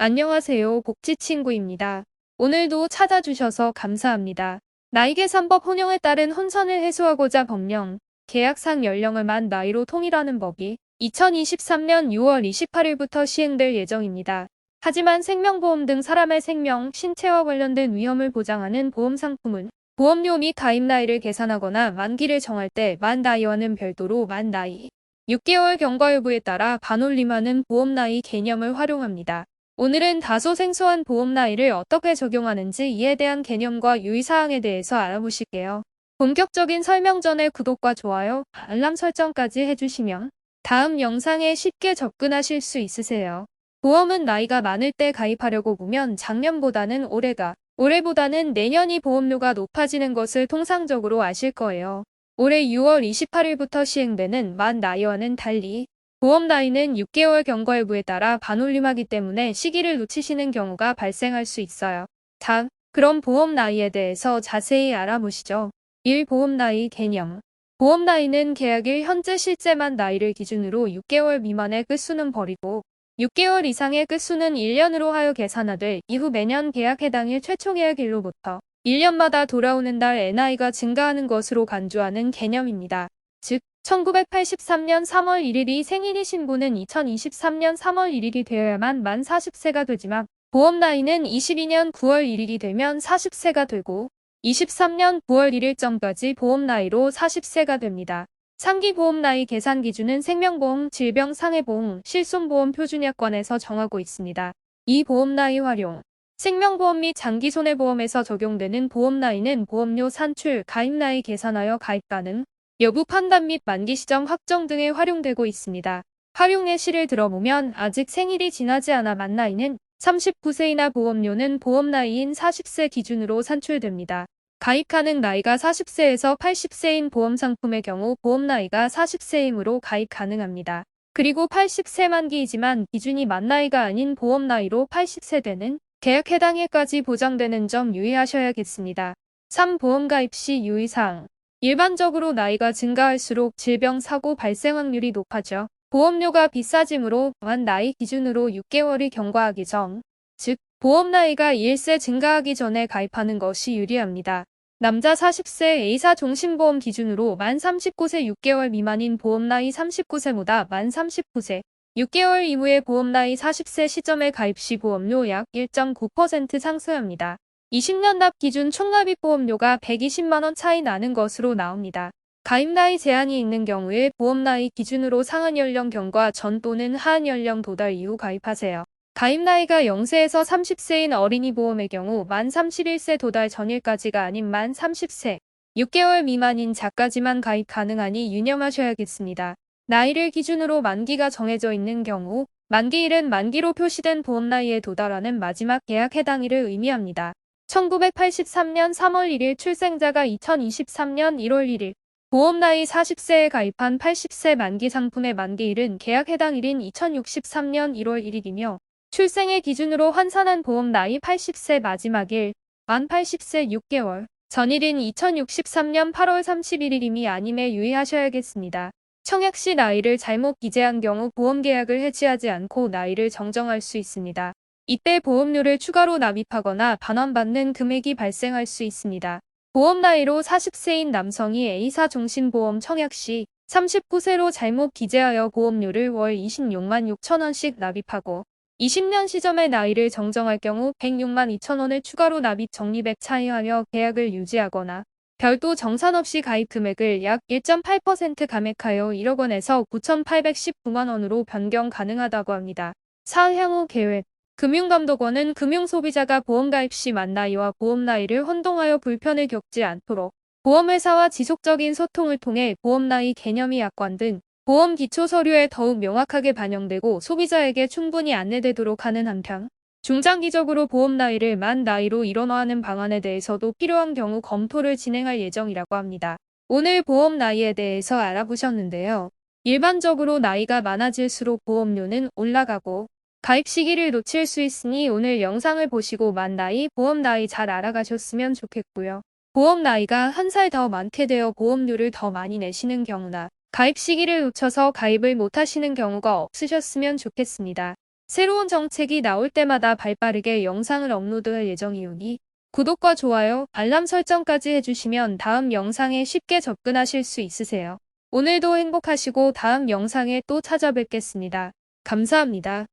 안녕하세요. 복지친구입니다. 오늘도 찾아주셔서 감사합니다. 나이계산법 혼용에 따른 혼선을 해소하고자 법령, 계약상 연령을 만 나이로 통일하는 법이 2023년 6월 28일부터 시행될 예정입니다. 하지만 생명보험 등 사람의 생명, 신체와 관련된 위험을 보장하는 보험상품은 보험료 및 가입 나이를 계산하거나 만기를 정할 때 만 나이와는 별도로 만 나이, 6개월 경과 여부에 따라 반올림하는 보험 나이 개념을 활용합니다. 오늘은 다소 생소한 보험 나이를 어떻게 적용하는지 이에 대한 개념과 유의사항에 대해서 알아보실게요. 본격적인 설명 전에 구독과 좋아요, 알람 설정까지 해주시면 다음 영상에 쉽게 접근하실 수 있으세요. 보험은 나이가 많을 때 가입하려고 보면 작년보다는 올해가, 올해보다는 내년이 보험료가 높아지는 것을 통상적으로 아실 거예요. 올해 6월 28일부터 시행되는 만 나이와는 달리 보험 나이는 6개월 경과 여부에 따라 반올림하기 때문에 시기를 놓치시는 경우가 발생할 수 있어요. 다음, 그럼 보험 나이에 대해서 자세히 알아보시죠. 1. 보험 나이 개념 보험 나이는 계약일 현재 실제만 나이를 기준으로 6개월 미만의 끝수는 버리고 6개월 이상의 끝수는 1년으로 하여 계산하되 이후 매년 계약 해당일 최초 계약일로부터 1년마다 돌아오는 날 NI가 증가하는 것으로 간주하는 개념입니다. 즉, 1983년 3월 1일이 생일이신 분은 2023년 3월 1일이 되어야만 만 40세가 되지만 보험 나이는 22년 9월 1일이 되면 40세가 되고 23년 9월 1일점까지 보험 나이로 40세가 됩니다. 상기 보험 나이 계산 기준은 생명보험, 질병 상해보험, 실손보험 표준약관에서 정하고 있습니다. 이 보험 나이 활용 생명보험 및 장기 손해보험에서 적용되는 보험 나이는 보험료 산출, 가입 나이 계산하여 가입 가능, 여부 판단 및 만기 시점 확정 등에 활용되고 있습니다. 활용의 시를 들어보면 아직 생일이 지나지 않아 만 나이는 39세이나 보험료는 보험 나이인 40세 기준으로 산출됩니다. 가입 가능 나이가 40세에서 80세인 보험 상품의 경우 보험 나이가 40세이므로 가입 가능합니다. 그리고 80세 만기이지만 기준이 만 나이가 아닌 보험 나이로 80세 되는 계약 해당일까지 보장되는 점 유의하셔야겠습니다. 3. 보험 가입 시 유의사항 일반적으로 나이가 증가할수록 질병 사고 발생 확률이 높아져 보험료가 비싸지므로 만 나이 기준으로 6개월이 경과하기 전, 즉 보험 나이가 1세 증가하기 전에 가입하는 것이 유리합니다. 남자 40세 A사 종신보험 기준으로 만 39세 6개월 미만인 보험 나이 39세보다 만 39세 6개월 이후의 보험 나이 40세 시점에 가입 시 보험료 약 1.9% 상승합니다. 20년 납 기준 총납입 보험료가 120만원 차이 나는 것으로 나옵니다. 가입 나이 제한이 있는 경우에 보험 나이 기준으로 상한 연령 경과 전 또는 하한 연령 도달 이후 가입하세요. 가입 나이가 0세에서 30세인 어린이 보험의 경우 만 31세 도달 전일까지가 아닌 만 30세, 6개월 미만인 자까지만 가입 가능하니 유념하셔야겠습니다. 나이를 기준으로 만기가 정해져 있는 경우 만기일은 만기로 표시된 보험 나이에 도달하는 마지막 계약 해당일을 의미합니다. 1983년 3월 1일 출생자가 2023년 1월 1일 보험 나이 40세에 가입한 80세 만기 상품의 만기일은 계약 해당일인 2063년 1월 1일이며 출생의 기준으로 환산한 보험 나이 80세 마지막일 만 80세 6개월 전일인 2063년 8월 31일임이 아님에 유의하셔야겠습니다. 청약 시 나이를 잘못 기재한 경우 보험 계약을 해지하지 않고 나이를 정정할 수 있습니다. 이때 보험료를 추가로 납입하거나 반환받는 금액이 발생할 수 있습니다. 보험 나이로 40세인 남성이 A사 종신보험 청약 시 39세로 잘못 기재하여 보험료를 월 26만 6천원씩 납입하고 20년 시점의 나이를 정정할 경우 106만 2천원을 추가로 납입 적립액 차이하며 계약을 유지하거나 별도 정산 없이 가입 금액을 약 1.8% 감액하여 1억 원에서 9,819만 원으로 변경 가능하다고 합니다. 사향후 계획 금융감독원은 금융소비자가 보험가입 시 만나이와 보험나이를 혼동하여 불편을 겪지 않도록 보험회사와 지속적인 소통을 통해 보험나이 개념이 약관 등 보험 기초 서류에 더욱 명확하게 반영되고 소비자에게 충분히 안내되도록 하는 한편 중장기적으로 보험 나이를 만 나이로 일원화하는 방안에 대해서도 필요한 경우 검토를 진행할 예정이라고 합니다. 오늘 보험 나이에 대해서 알아보셨는데요. 일반적으로 나이가 많아질수록 보험료는 올라가고 가입 시기를 놓칠 수 있으니 오늘 영상을 보시고 만 나이, 보험 나이 잘 알아가셨으면 좋겠고요. 보험 나이가 한 살 더 많게 되어 보험료를 더 많이 내시는 경우나 가입 시기를 놓쳐서 가입을 못하시는 경우가 없으셨으면 좋겠습니다. 새로운 정책이 나올 때마다 발빠르게 영상을 업로드할 예정이오니 구독과 좋아요, 알람 설정까지 해주시면 다음 영상에 쉽게 접근하실 수 있으세요. 오늘도 행복하시고 다음 영상에 또 찾아뵙겠습니다. 감사합니다.